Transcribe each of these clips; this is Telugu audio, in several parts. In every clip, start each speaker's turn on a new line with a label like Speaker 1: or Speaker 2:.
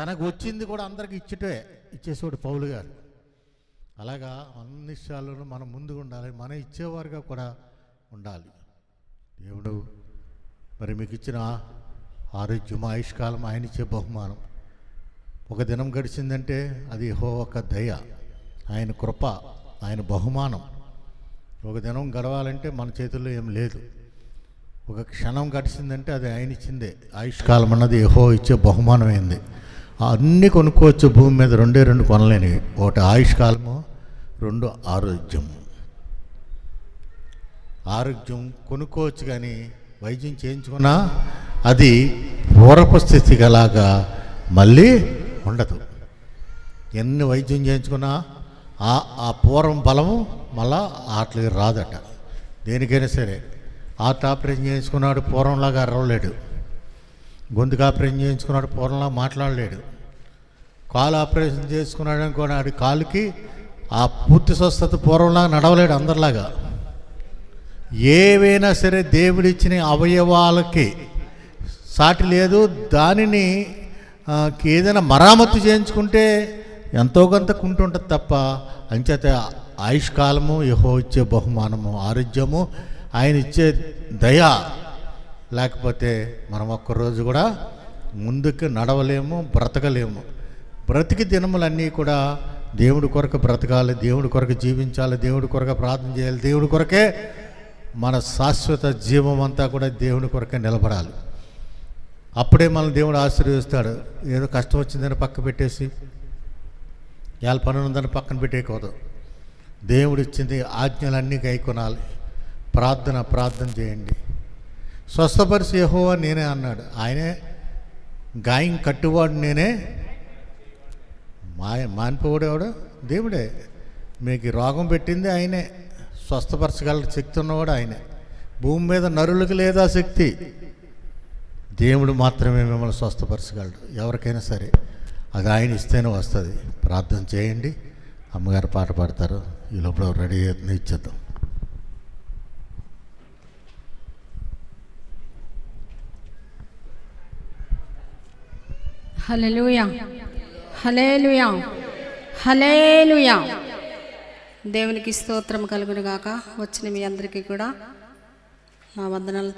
Speaker 1: తనకు వచ్చింది కూడా అందరికి ఇచ్చటే ఇచ్చేసేవాడు పౌలు గారు. అలాగా అన్ని విషయాల్లోనూ మనం ముందుగా ఉండాలి మనం ఇచ్చేవారుగా కూడా ఉండాలి. దేవుడు మరి మీకు ఇచ్చిన ఆరోగ్యం ఆయుష్కాలం ఆయన ఇచ్చే బహుమానం. ఒక దినం గడిచిందంటే అది హో ఒక దయ ఆయన కృప ఆయన బహుమానం. ఒక దినం గడవాలంటే మన చేతుల్లో ఏం లేదు. ఒక క్షణం గడిచిందంటే అది ఆయన ఇచ్చిందే. ఆయుష్కాలం అన్నది ఏహో ఇచ్చే బహుమానమైంది. అన్నీ కొనుక్కోవచ్చు భూమి మీద రెండే రెండు కొనలేనివి ఒకటి ఆయుష్కాలము రెండు ఆరోగ్యం. ఆరోగ్యం కొనుక్కోవచ్చు కానీ వైద్యం చేయించుకున్నా అది పూర్వపు స్థితి గలాగా మళ్ళీ ఉండదు. ఎన్ని వైద్యం చేయించుకున్నా ఆ ఆ పూర్వం బలము మళ్ళా ఆటలకి రాదట. దేనికైనా సరే ఆర్ట్ ఆపరేషన్ చేయించుకున్నాడు పూర్వంలాగా అరవలేడు. గొంతుకు ఆపరేషన్ చేయించుకున్నాడు పూర్వంలా మాట్లాడలేడు. కాలు ఆపరేషన్ చేసుకున్నాడు అనుకున్నాడు కాలుకి ఆ పూర్తి స్వస్థత పూర్వంలాగా నడవలేడు అందరిలాగా. ఏవైనా సరే దేవుడిచ్చిన అవయవాలకి సాటి లేదు దానిని ఏదైనా మరామత్తు చేయించుకుంటే ఎంతో కొంత కుంటుంటుంది తప్ప అంచేత ఆయుష్కాలము యహో ఇచ్చే బహుమానము ఆరోగ్యము ఆయన ఇచ్చే దయ లేకపోతే మనం ఒక్కరోజు కూడా ముందుకు నడవలేము బ్రతకలేము. బ్రతికి దినములన్నీ కూడా దేవుడి కొరకు బ్రతకాలి దేవుడి కొరకు జీవించాలి దేవుడి కొరకు ప్రార్థన చేయాలి దేవుడి కొరకే మన శాశ్వత జీవం అంతా కూడా దేవుడి కొరకే నిలబడాలి. అప్పుడే మనం దేవుడు ఆశీర్వదిస్తాడు. ఏదో కష్టం వచ్చిందని పక్క పెట్టేసి ఎలా పని ఉందని పక్కన పెట్టేయకూడదు. దేవుడు ఇచ్చింది ఆజ్ఞలన్నీ గైకొనాలి ప్రార్థన ప్రార్థన చేయండి. స్వస్థపరిచి యెహోవా నేనే అన్నాడు. ఆయనే గాయం కట్టువాడు నేనే మా మానిపోడు ఎవడు? దేవుడే. మీకు రోగం పెట్టింది ఆయనే. స్వస్థపరచగల శక్తి ఉన్నవాడు ఆయనే. భూమి మీద నరులకు లేదా శక్తి? దేవుడు మాత్రమే మిమ్మల్ని స్వస్థపరచగలడు. ఎవరికైనా సరే. అది ఆయన ఇస్తేనే వస్తుంది. ప్రార్థన చేయండి. అమ్మగారు పాట పాడతారు. ఈ లోపల రెడీ అవుతుంది ఇచ్చేద్దాం.
Speaker 2: హలో హలేలుయా హలేలుయా దేవునికి స్తోత్రం కలుగునుగాక వచ్చిన మీ అందరికీ కూడా నా వందనాలు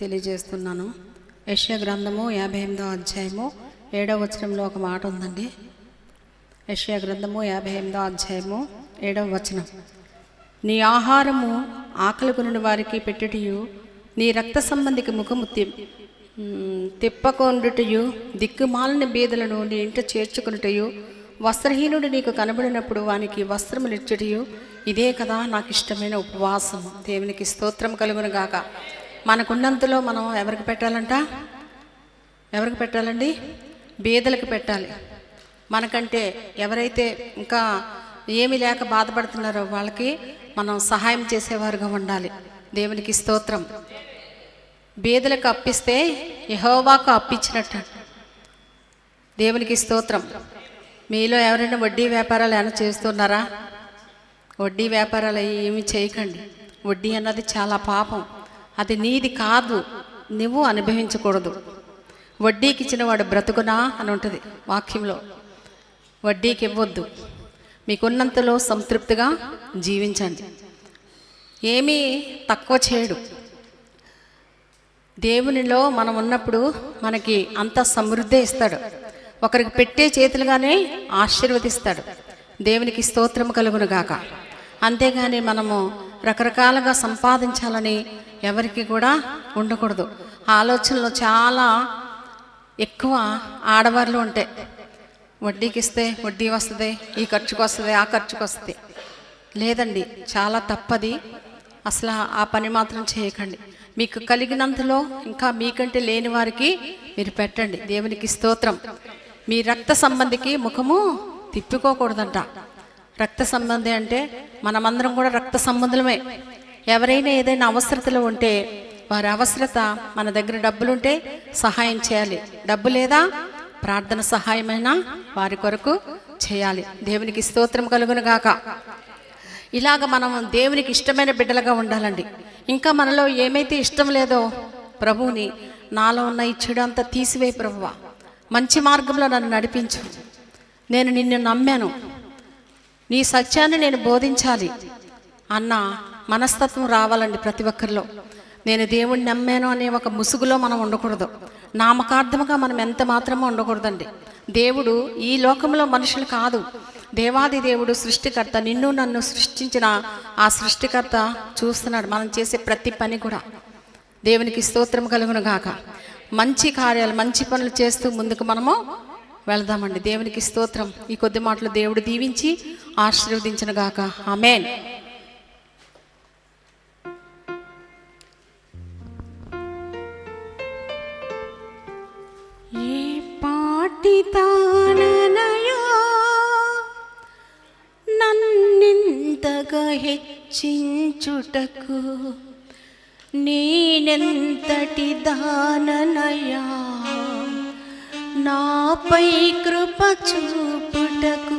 Speaker 2: తెలియజేస్తున్నాను. యశ్య గ్రంథము యాభై ఎనిమిదో అధ్యాయము ఏడవ వచనంలో ఒక మాట ఉందండి. యశ్య గ్రంథము యాభై ఎనిమిదో అధ్యాయము ఏడవ వచనం. నీ ఆహారము ఆకలి కొనిన వారికి పెట్టుటయు నీ రక్త సంబంధికి ముఖము తిప్పకొండుటయు దిక్కుమాలిన బీదలను నీ ఇంట చేర్చుకునుటయు వస్త్రహీనుడు నీకు కనబడినప్పుడు వానికి వస్త్రములు ఇచ్చుటయు ఇదే కదా నాకు ఇష్టమైన ఉపవాసం. దేవునికి స్తోత్రం కలుగును గాక మనకున్నంతలో మనం ఎవరికి పెట్టాలంట? ఎవరికి పెట్టాలండి? బీదలకు పెట్టాలి. మనకంటే ఎవరైతే ఇంకా ఏమీ లేక బాధపడుతున్నారో వాళ్ళకి మనం సహాయం చేసేవారుగా ఉండాలి. దేవునికి స్తోత్రం. బీదలకు అప్పిస్తే యహోవాకు అప్పించినట్టు దేవునికి స్తోత్రం. మీలో ఎవరైనా వడ్డీ వ్యాపారాలు ఏమైనా చేస్తున్నారా? వడ్డీ వ్యాపారాలు ఏమి చేయకండి. వడ్డీ అన్నది చాలా పాపం. అది నీది కాదు. నువ్వు అనుభవించకూడదు. వడ్డీకి ఇచ్చిన వాడు బ్రతుకునా అని ఉంటుంది వాక్యంలో. వడ్డీకి ఇవ్వద్దు. మీకున్నంతలో సంతృప్తిగా జీవించండి. ఏమీ తక్కువ చేయడు. దేవునిలో మనం ఉన్నప్పుడు మనకి అంత సమృద్ధి ఇస్తాడు. ఒకరికి పెట్టే చేతులుగానే ఆశీర్వదిస్తాడు. దేవునికి స్తోత్రం కలుగును గాక. అంతేగాని మనము రకరకాలుగా సంపాదించాలని ఎవరికి కూడా ఉండకూడదు. ఆలోచనలు చాలా ఎక్కువ ఆడవాళ్ళు ఉంటాయి వడ్డీకి ఇస్తే వడ్డీ వస్తుంది ఈ ఖర్చుకు వస్తుంది ఆ ఖర్చుకు వస్తుంది. లేదండి చాలా తప్పది. అసలు ఆ పని మాత్రం చేయకండి. మీకు కలిగినంతలో ఇంకా మీకంటే లేని వారికి మీరు పెట్టండి. దేవునికి స్తోత్రం. మీ రక్త సంబంధికి ముఖము తిప్పుకోకూడదంట. రక్త సంబంధి అంటే మనమందరం కూడా రక్త సంబంధులమే. ఎవరైనా ఏదైనా అవసరతలు ఉంటే వారి అవసరత మన దగ్గర డబ్బులుంటే సహాయం చేయాలి. డబ్బు లేదా ప్రార్థన సహాయమైనా వారి కొరకు చేయాలి. దేవునికి స్తోత్రం కలుగును గాక ఇలాగ మనం దేవునికి ఇష్టమైన బిడ్డలుగా ఉండాలండి. ఇంకా మనలో ఏమైతే ఇష్టం లేదో ప్రభువుని నాలో ఉన్న ఈ చెడు అంతా తీసివే ప్రభువ. మంచి మార్గంలో నన్ను నడిపించు. నేను నిన్ను నమ్మాను. నీ సత్యాన్ని నేను బోధించాలి. అన్న మనస్తత్వం రావాలండి ప్రతి ఒక్కరిలో. నేను దేవుణ్ణి నమ్మాను అనే ఒక ముసుగులో మనం ఉండకూడదు. నామకార్థముగా మనం ఎంత మాత్రమో ఉండకూడదండి. దేవుడు ఈ లోకంలో మనుషులు కాదు. దేవాది దేవుడు సృష్టికర్త నిన్ను నన్ను సృష్టించిన ఆ సృష్టికర్త చూస్తున్నాడు. మనం చేసే ప్రతి పని కూడా దేవునికి స్తోత్రం కలుగును గాక. మంచి కార్యాలు మంచి పనులు చేస్తూ ముందుకు మనము వెళదామండి. దేవునికి స్తోత్రం. ఈ కొద్ది మాటలు దేవుడు దీవించి ఆశీర్వదించిన గాక. ఆమెన్. ఏ పాటి తాననయా హెచ్చించుటకు నేనెంతటి దాననయా నాపై కృప చూపుటకు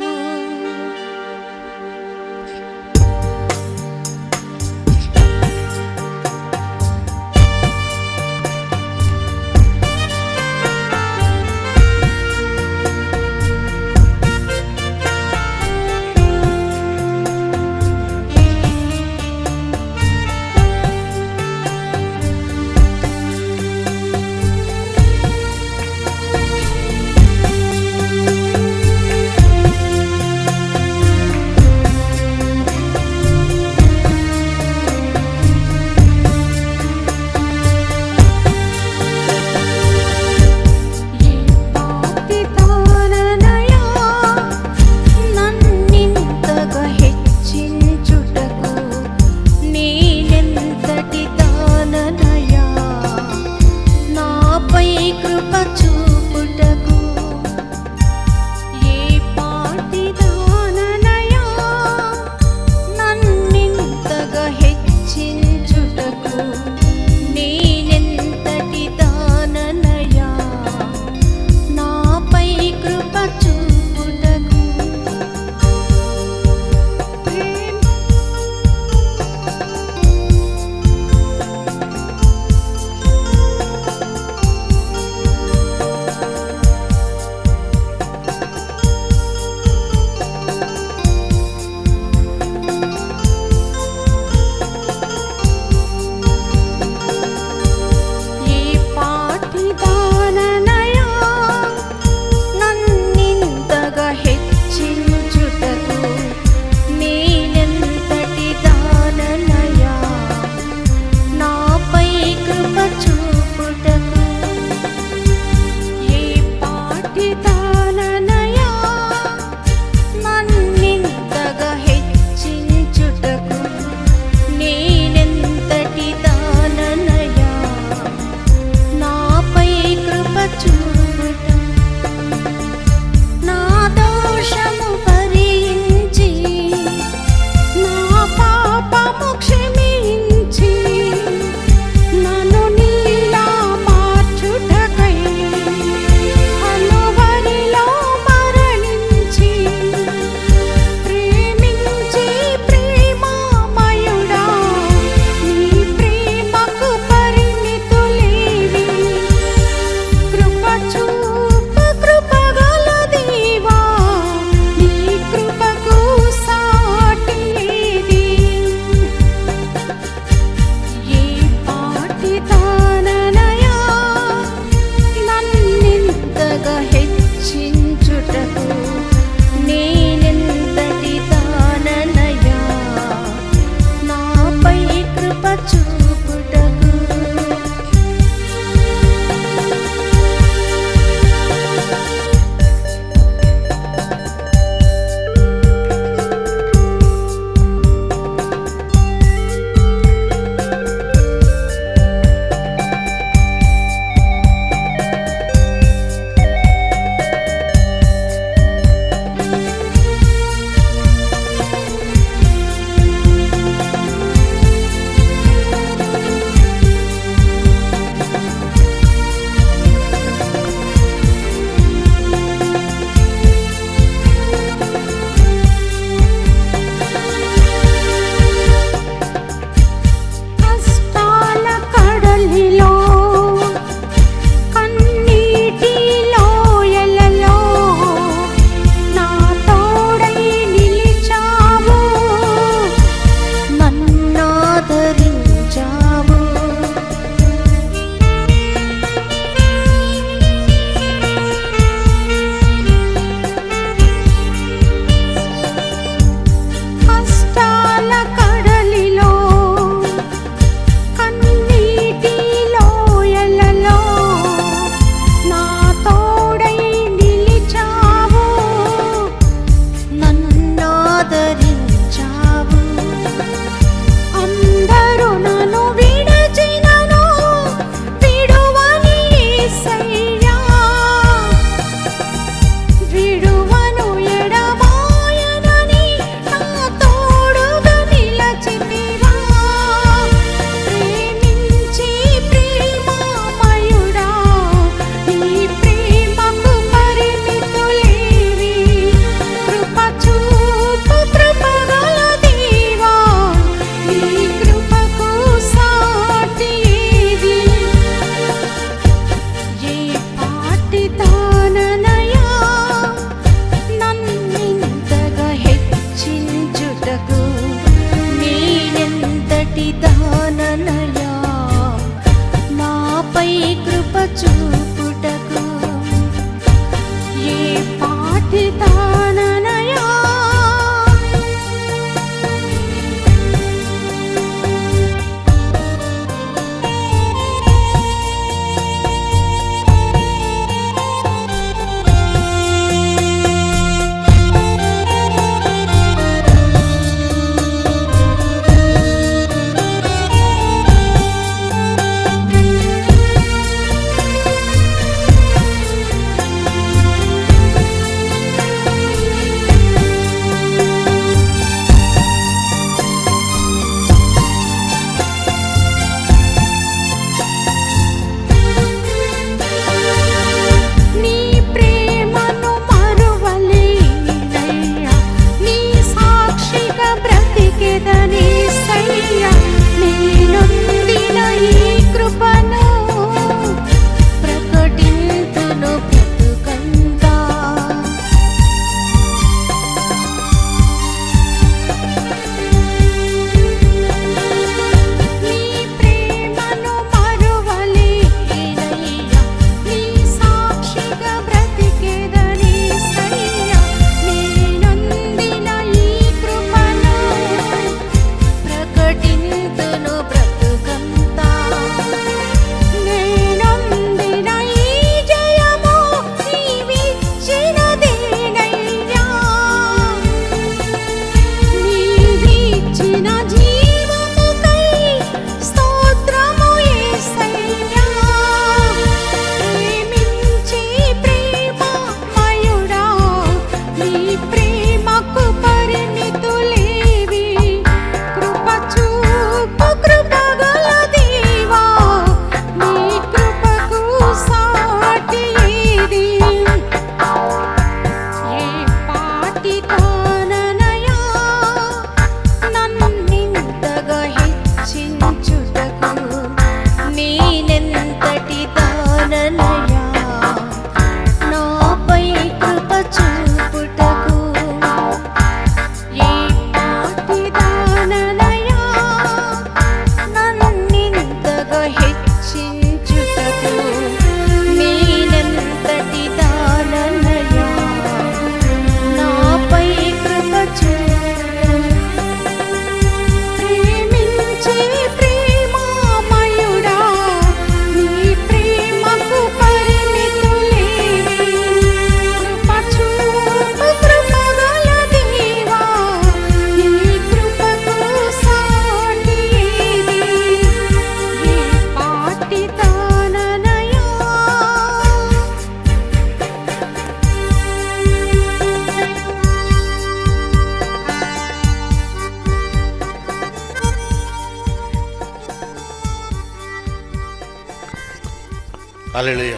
Speaker 1: అలెలుయ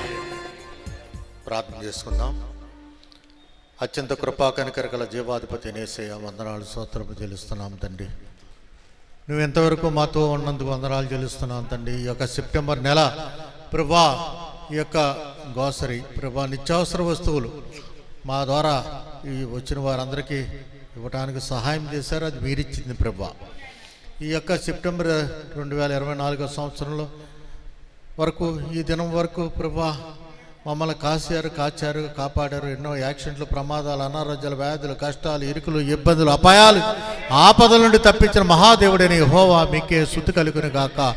Speaker 1: ప్రార్థన చేసుకుందాం. అత్యంత కృపా కనికర గల జీవాధిపతి నేసయ్య వందనాలు స్తోత్రము చెల్లిస్తున్నాం తండ్రి. నువ్వు ఎంతవరకు మాతో ఉన్నందుకు వందనాలు చెల్లిస్తున్నాం తండ్రి. ఈ యొక్క సెప్టెంబర్ నెల ప్రభా ఈ యొక్క గోసరి ప్రభా నిత్యావసర వస్తువులు మా ద్వారా ఈ వచ్చిన వారందరికీ ఇవ్వడానికి సహాయం చేశారు. అది మీరిచ్చింది ప్రభా. ఈ యొక్క సెప్టెంబర్ రెండు వేల ఇరవై నాలుగో సంవత్సరంలో వరకు ఈ దినం వరకు ప్రభా మమ్మల్ని కాశారు కాచారు కాపాడారు. ఎన్నో యాక్సిడెంట్లు ప్రమాదాలు అనారోగ్యాలు వ్యాధులు కష్టాలు ఇరుకులు ఇబ్బందులు అపాయాలు ఆపదల నుండి తప్పించిన మహాదేవుడైన హోవా మీకే శుద్ధి కలుగును గాక.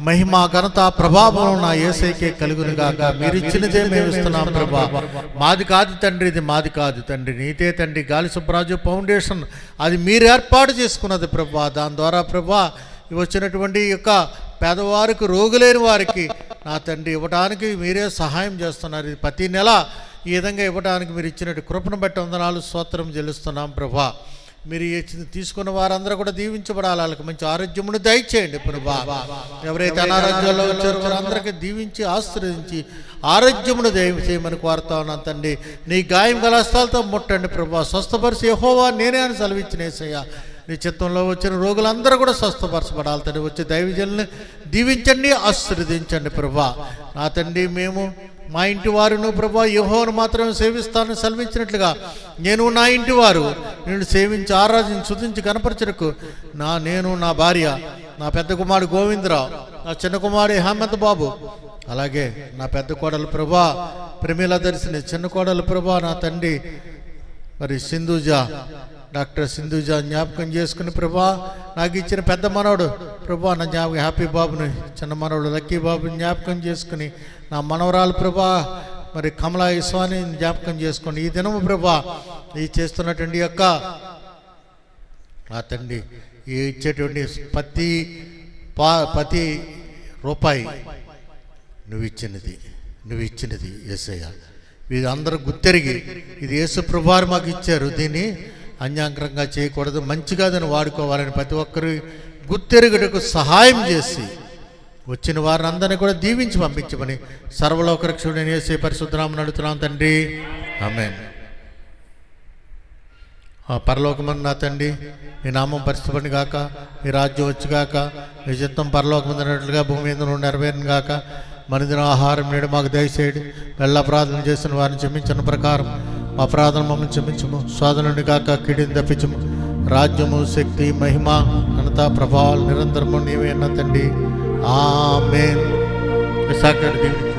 Speaker 1: మహిమ ఘనత ప్రభావం నా ఏసైకే కలుగును గాక. మీరు ఇచ్చినదే మేము ఇస్తున్నాం ప్రభా. మాది కాదు తండ్రి ఇది మాది కాదు తండ్రి. నీతే తండ్రి. గాలి సుబ్రాజు ఫౌండేషన్. అది మీరు ఏర్పాటు చేసుకున్నది ప్రభా. దాని ద్వారా ప్రభా వచ్చినటువంటి యొక్క పేదవారికి రోగులేని వారికి నా తండ్రి ఇవ్వడానికి మీరే సహాయం చేస్తున్నారు. ఇది ప్రతి నెల ఈ విధంగా ఇవ్వడానికి మీరు ఇచ్చినట్టు కృపను బట్టి వందనాలు స్తోత్రం చెల్లిస్తున్నాం ప్రభా. మీరు ఇచ్చిన తీసుకున్న వారందరూ కూడా దీవించబడాలి. వాళ్ళకి మంచి ఆరోగ్యమును దయచేయండి ప్రభా. ఎవరైతే అనారోగ్యాల్లో వచ్చారో వారందరికీ దీవించి ఆశీర్వదించి ఆరోగ్యమును దయ చేయమని కోరుతా ఉన్నాను తండ్రి. నీ గాయం గలస్తాలతో ముట్టండి ప్రభా. స్వస్థపరిచి యెహోవా నేనే అని సెలవిచ్చిన యేసయ్య నీ చిత్తంలో వచ్చిన రోగులందరూ కూడా స్వస్థపరచబడాలి తండ్రి. వచ్చి దైవజనుల్ని దీవించండి ఆశీర్వదించండి ప్రభా. నా తండ్రి మేము మా ఇంటి వారును ప్రభా యహోను మాత్రమే సేవిస్తానని సెలవించినట్లుగా నేను నా ఇంటి వారు నేను సేవించి ఆరాధించి శుతించి కనపరచరకు నా నేను నా భార్య నా పెద్ద కుమారుడు గోవిందరావు నా చిన్న కుమారుడు హేమంత్ బాబు అలాగే నా పెద్ద కోడలు ప్రభా ప్రమీల దర్శిని చిన్న కోడలు ప్రభా నా తండ్రి మరి సింధుజ డాక్టర్ సింధుజా జ్ఞాపకం చేసుకుని ప్రభా నాకు ఇచ్చిన పెద్ద మనవడు. ప్రభా నా జ్ఞాపకం హ్యాపీ బాబుని చిన్న మనవడు లక్కీ బాబుని జ్ఞాపకం చేసుకుని నా మనవరాలు ప్రభా మరి కమలా ఇస్వాని జ్ఞాపకం చేసుకుని ఈ దినము ప్రభా ఈ చేస్తున్నటువంటి యొక్క అతండి తండ్రి ఈ ఇచ్చేటువంటి ప్రతి పా ప్రతి రూపాయి నువ్వు ఇచ్చినది నువ్వు ఇచ్చినది యేసయ్య వీరందరూ గుర్తెరిగి ఇది యేసు ప్రభువారు మాకు ఇచ్చారు దీన్ని. అన్యాంకరంగా చేయకూడదు మంచిగా దాన్ని వాడుకోవాలని ప్రతి ఒక్కరు గుర్తెరుగుటకు సహాయం చేసి వచ్చిన వారిని అందరినీ కూడా దీవించి పంపించమని సర్వలోకరక్షుడని వేసే పరిశుద్ధరామని అడుగుతున్నాం తండ్రి. ఆమెన్. ఆ పరలోకమని నా తండ్రి మీ నామం పరిస్థితి గాక మీ రాజ్యం వచ్చిగాక మీ చిత్తం పరలోకమందినట్లుగా భూమి మీద నుండి నెరవేరును గాక మనిదిన ఆహారం నేడు మాకు దయచేయడు. వెళ్ళ అపరాధం చేసిన వారిని క్షమించిన ప్రకారం అపరాధం మమ్మల్ని క్షమించము. స్వాదనుని కాక కిడిని తప్పించము. రాజ్యము శక్తి మహిమ ఘనత ప్రభావాలు నిరంతరము నీవే అన్న తండ్రి. ఆమె విశాఖ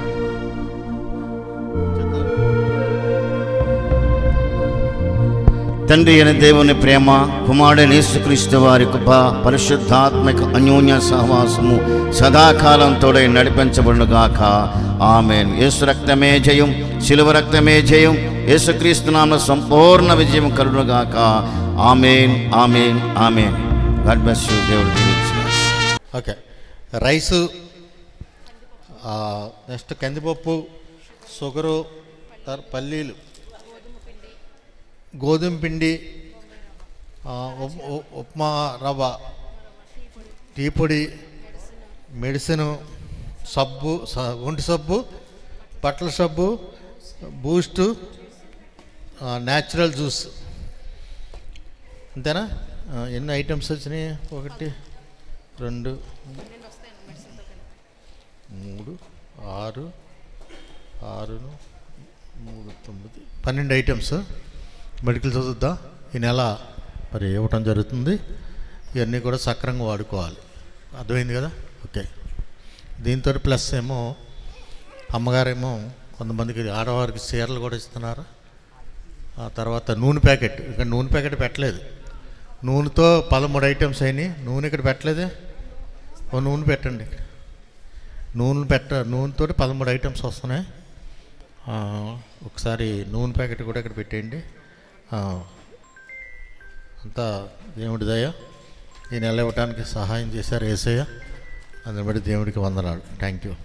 Speaker 3: తండ్రి అయిన దేవుని ప్రేమ కుమారుడైన యేసుక్రీస్తు వారి కృప పరిశుద్ధాత్మక అన్యోన్య సహవాసము సదాకాలం తోడై నడిపించబడును ఆమెన్. యేసు రక్తమే జయం శిలువ రక్తమే జయం యేసుక్రీస్తు నామ సంపూర్ణ విజయం కరుణగాక amen amen amen. God bless దేవుడు
Speaker 1: ఓకే. రైసు నెక్స్ట్ కందిపప్పు షుగరు పల్లీలు. గోధుమ పిండి ఉప్మా రవ్వ టీ పొడి మెడిసిన్ సబ్బు స- ఒంటి సబ్బు బట్టల సబ్బు బూస్టు న్యాచురల్ జ్యూస్. అంతేనా? ఎన్ని ఐటమ్స్ వచ్చినాయి? ఒకటి రెండు మూడు ఆరు ఆరును మూడు తొమ్మిది పన్నెండు ఐటమ్స్. మెడికల్ చదువుద్దా? ఈ నెల మరి ఇవ్వటం జరుగుతుంది. ఇవన్నీ కూడా సక్రంగా వాడుకోవాలి. అర్థమైంది కదా? ఓకే. దీంతో ప్లస్ ఏమో అమ్మగారేమో కొంతమందికి ఆడవారికి చీరలు కూడా ఇస్తున్నారు? ఆ తర్వాత నూనె ప్యాకెట్. ఇక్కడ నూనె ప్యాకెట్ పెట్టలేదు. నూనెతో పదమూడు ఐటమ్స్ అయినాయి. నూనె ఇక్కడ పెట్టలేదే? ఓ నూనె పెట్టండి. నూనె పెట్ట నూనెతో పదమూడు ఐటమ్స్ వస్తున్నాయి. ఒకసారి నూనె ప్యాకెట్ కూడా ఇక్కడ పెట్టేయండి. అంతా దేవుడి దయ. ఈ నెల ఇవ్వడానికి సహాయం చేశారు ఏసయ్య. అందుబట్టి దేవుడికి వందనాలు. Thank you